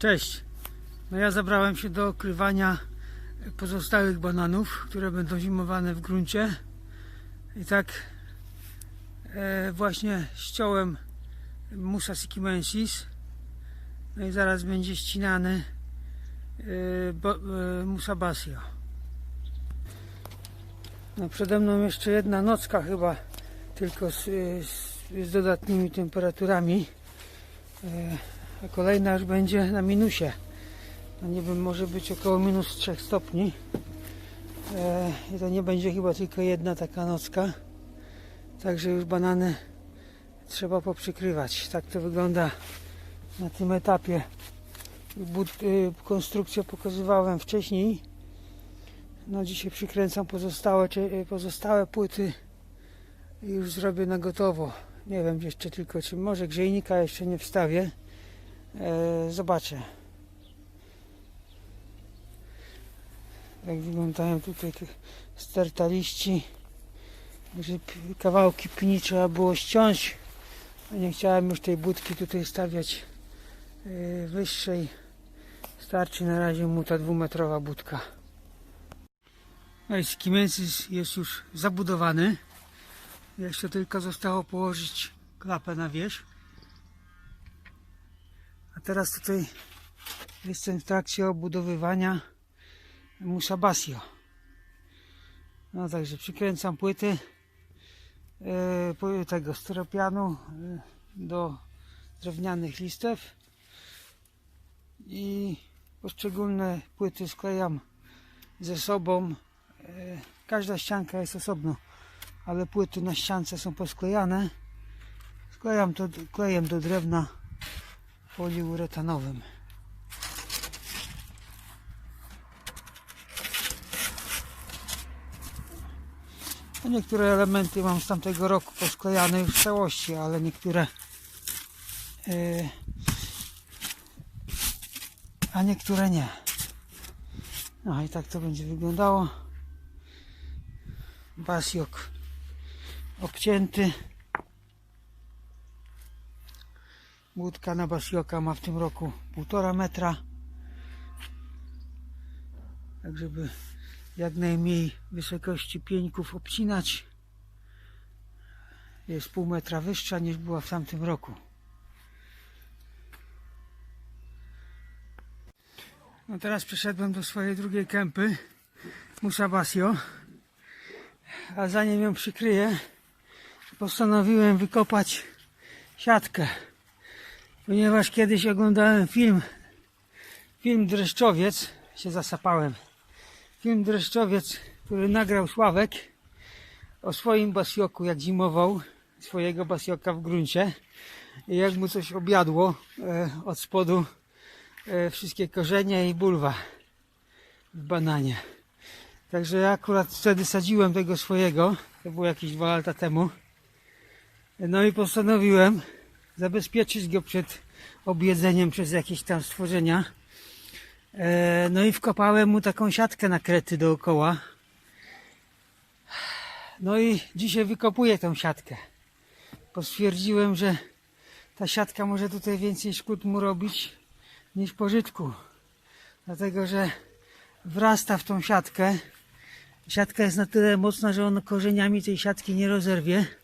Cześć. No ja zabrałem się do okrywania pozostałych bananów, które będą zimowane w gruncie. I tak e, właśnie ściąłem Musa sikimensis. No i zaraz będzie ścinany e, bo, e, Musa basio. No przede mną jeszcze jedna nocka chyba, tylko z, z, z dodatnimi temperaturami. E, a kolejna już będzie na minusie. No nie wiem, może być około minus 3 stopni. E, I to nie będzie chyba tylko jedna taka nocka. Także już banany trzeba poprzykrywać. Tak to wygląda na tym etapie. Bud- y, konstrukcję pokazywałem wcześniej. No dzisiaj przykręcam pozostałe, czy- y, pozostałe płyty i już zrobię na gotowo. Nie wiem jeszcze tylko, czy może grzejnika jeszcze nie wstawię. E, zobaczę. Jak wyglądają tutaj te sterta liści. Że kawałki pni trzeba było ściąć. Nie chciałem już tej budki tutaj stawiać e, wyższej. Starczy na razie mu ta dwumetrowa budka. No i skimensis jest już zabudowany. Jeszcze tylko zostało położyć klapę na wierzch. A teraz tutaj jestem w trakcie obudowywania Musa Basio. No także przykręcam płyty po- tego styropianu e, do drewnianych listew i poszczególne płyty sklejam ze sobą. E, Każda ścianka jest osobno, ale płyty na ściance są posklejane. Sklejam to klejem do drewna poliuretanowym. No niektóre elementy mam z tamtego roku posklejane już w całości, ale niektóre e, a niektóre nie. No i tak to będzie wyglądało. Basiok obcięty. Łódka na basioka ma w tym roku półtora metra. Tak żeby jak najmniej wysokości pieńków obcinać. Jest pół metra wyższa niż była w tamtym roku. No teraz przeszedłem do swojej drugiej kępy Musa Basio. A zanim ją przykryję, postanowiłem wykopać siatkę ponieważ kiedyś oglądałem film, film Dreszczowiec, się zasapałem. Film Dreszczowiec, który nagrał Sławek o swoim basioku, jak zimował, swojego basioka w gruncie i jak mu coś objadło e, od spodu e, wszystkie korzenie i bulwa w bananie. Także ja akurat wtedy sadziłem tego swojego, to było jakieś dwa lata temu. No i postanowiłem zabezpieczyć go przed objedzeniem przez jakieś tam stworzenia. E, no i wkopałem mu taką siatkę na krety dookoła. No i dzisiaj wykopuję tą siatkę. Bo stwierdziłem, że ta siatka może tutaj więcej szkód mu robić niż pożytku. Dlatego, że wrasta w tą siatkę. Siatka jest na tyle mocna, że on korzeniami tej siatki nie rozerwie.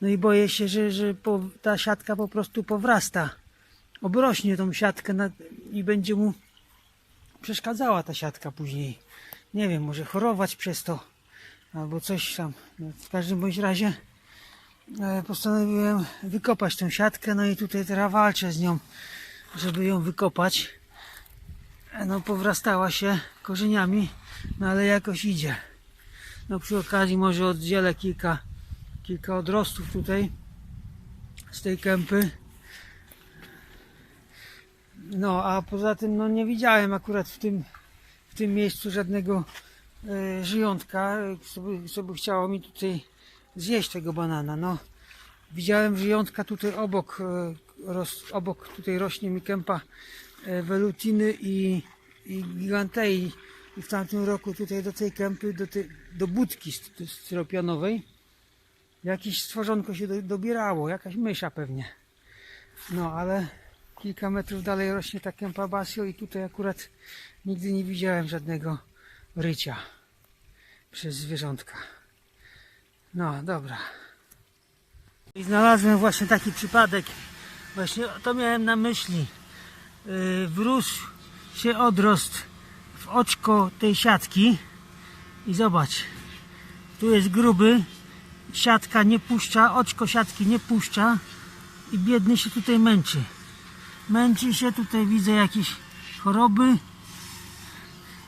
No i boję się, że, że po, ta siatka po prostu powrasta. Obrośnie tą siatkę na, i będzie mu przeszkadzała ta siatka później. Nie wiem, może chorować przez to albo coś tam. No, w każdym bądź razie e, postanowiłem wykopać tą siatkę, no i tutaj teraz walczę z nią, żeby ją wykopać. E, No powrastała się korzeniami, no ale jakoś idzie. No przy okazji może oddzielę kilka kilka odrostów tutaj z tej kępy. No, a poza tym no, nie widziałem akurat w tym, w tym miejscu żadnego e, żyjątka, co by, co by chciało mi tutaj zjeść tego banana. No, widziałem żyjątka tutaj obok, e, ros, obok tutaj rośnie mi kępa e, welutiny i, i gigantei. I w tamtym roku tutaj do tej kępy, do, tej, do budki st- styropianowej Jakieś stworzonko się do, dobierało, jakaś mysza pewnie. No ale kilka metrów dalej rośnie ta kępa basio i tutaj akurat nigdy nie widziałem żadnego rycia przez zwierzątka. No, dobra. I znalazłem właśnie taki przypadek. Właśnie to miałem na myśli. Yy, wrósł się odrost w oczko tej siatki. I zobacz. Tu jest gruby. Siatka nie puszcza, oczko siatki nie puszcza. I biedny się tutaj męczy. Męczy się, tutaj widzę jakieś choroby.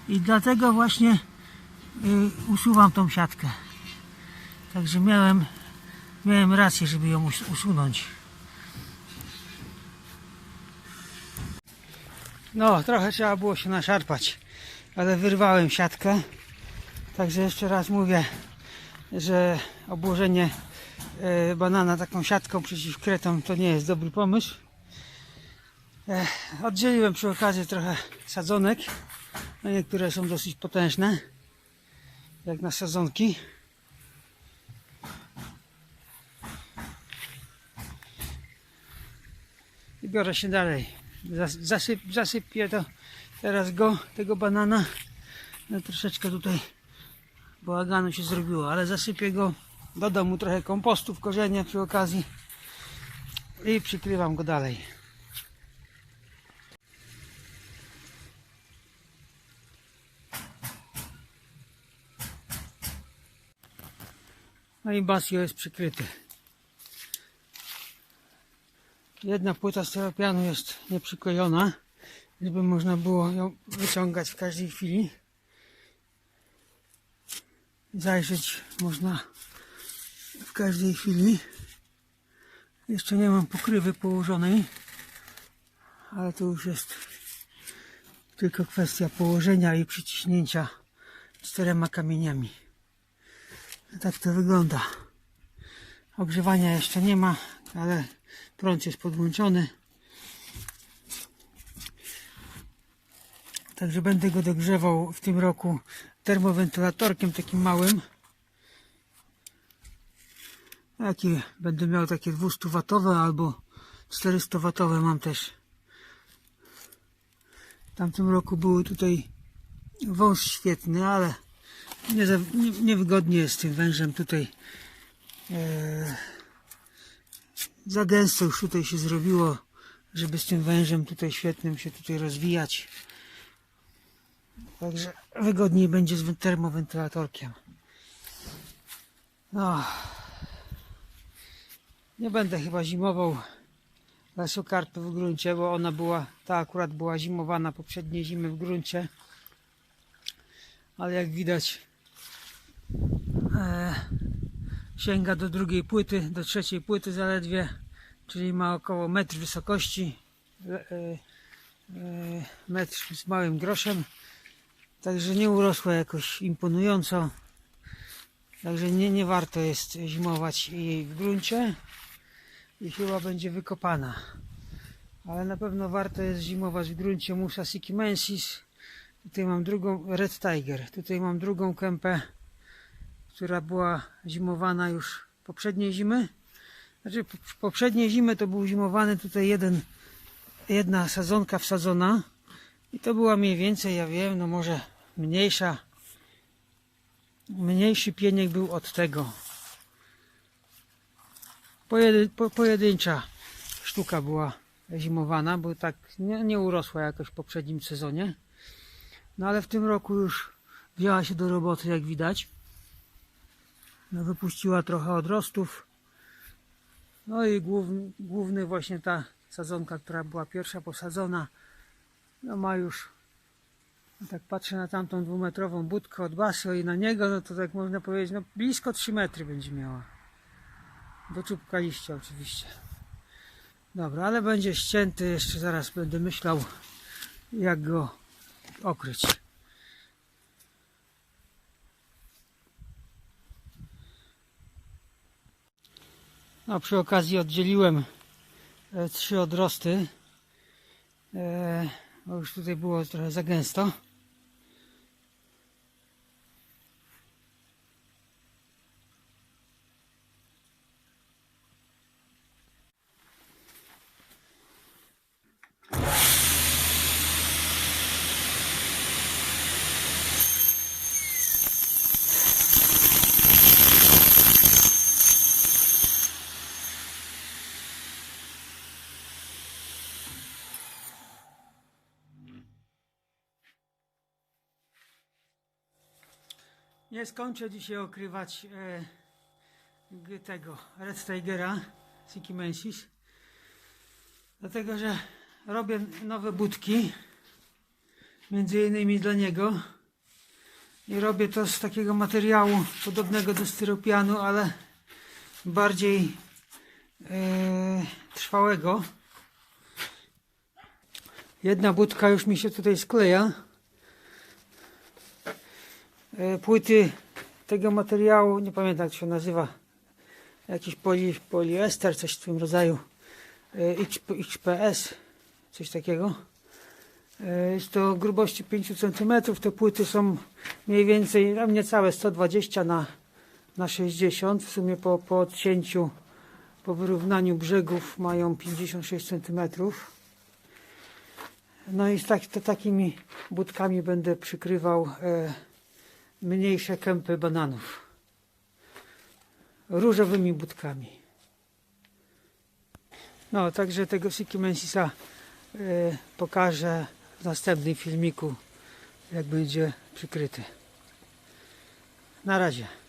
I dlatego właśnie yy, usuwam tą siatkę. Także miałem, miałem rację, żeby ją us- usunąć. No, trochę trzeba było się naszarpać, ale wyrwałem siatkę. Także jeszcze raz mówię, że obłożenie e, banana taką siatką przeciw kretom to nie jest dobry pomysł. E, oddzieliłem przy okazji trochę sadzonek. No niektóre są dosyć potężne, jak na sadzonki. I biorę się dalej. Zas- Zasyp, zasypię to teraz go, tego banana. No, troszeczkę tutaj bałaganu się zrobiło, ale zasypię go. Dodam mu trochę kompostu w korzenie przy okazji i przykrywam go dalej. No i basio jest przykryty. Jedna płyta steropianu jest nieprzyklejona, żeby można było ją wyciągać w każdej chwili. Zajrzeć można w każdej chwili. Jeszcze nie mam pokrywy położonej, ale to już jest tylko kwestia położenia i przyciśnięcia czterema kamieniami. Tak to wygląda. Ogrzewania jeszcze nie ma, ale prąd jest podłączony. Także będę go dogrzewał w tym roku termowentylatorkiem takim małym. Jaki będę miał takie 200 watowe albo 400 watowe mam też. W tamtym roku były tutaj wąż świetny, ale nie, nie, niewygodnie jest tym wężem tutaj. E, za gęsto już tutaj się zrobiło, żeby z tym wężem tutaj świetnym się tutaj rozwijać. Także wygodniej będzie z termowentylatorkiem. No. Nie będę chyba zimował lesokarpy w gruncie, bo ona była, ta akurat była zimowana poprzednie zimy w gruncie. Ale jak widać e, sięga do drugiej płyty, do trzeciej płyty zaledwie, czyli ma około metr wysokości, e, e, metr z małym groszem, także nie urosła jakoś imponująco, także nie, nie warto jest zimować jej w gruncie. I chyba będzie wykopana, ale na pewno warto jest zimować w gruncie Musa sikimensis, tutaj mam drugą Red Tiger, tutaj mam drugą kępę która była zimowana już poprzedniej zimy. Znaczy po- poprzedniej zimy to był zimowany tutaj jeden, jedna sadzonka wsadzona i to była mniej więcej, ja wiem, no może mniejsza, mniejszy pieniek był od tego. Pojedy, po, pojedyncza sztuka była zimowana, bo tak nie, nie urosła jakoś w poprzednim sezonie. No ale w tym roku już wzięła się do roboty, jak widać. No, wypuściła trochę odrostów. No i główny, główny właśnie ta sadzonka, która była pierwsza posadzona, no ma już, tak patrzę na tamtą dwumetrową budkę od basio i na niego, no to tak można powiedzieć, no blisko 3 metry będzie miała. Do czubka liścia oczywiście. Dobra, ale będzie ścięty, jeszcze zaraz będę myślał, jak go okryć. No, przy okazji oddzieliłem e, trzy odrosty, e, bo już tutaj było trochę za gęsto. Nie skończę dzisiaj okrywać e, tego Red Tigera Sikimensis. Dlatego, że robię nowe budki. Między innymi dla niego. I robię to z takiego materiału podobnego do styropianu, ale bardziej e, trwałego. Jedna budka już mi się tutaj skleja. E, Płyty tego materiału, nie pamiętam jak się nazywa, jakiś poli, poliester, coś w tym rodzaju, e, XP, XPS, coś takiego. E, Jest to grubości 5 cm. Te płyty są mniej więcej, tam niecałe 120 na, na 60. W sumie po, po odcięciu, po wyrównaniu brzegów mają 56 cm. No i z tak, to takimi budkami będę przykrywał e, mniejsze kępy bananów. Różowymi budkami. No, także tego Sikimensisa e, pokażę w następnym filmiku, jak będzie przykryty. Na razie.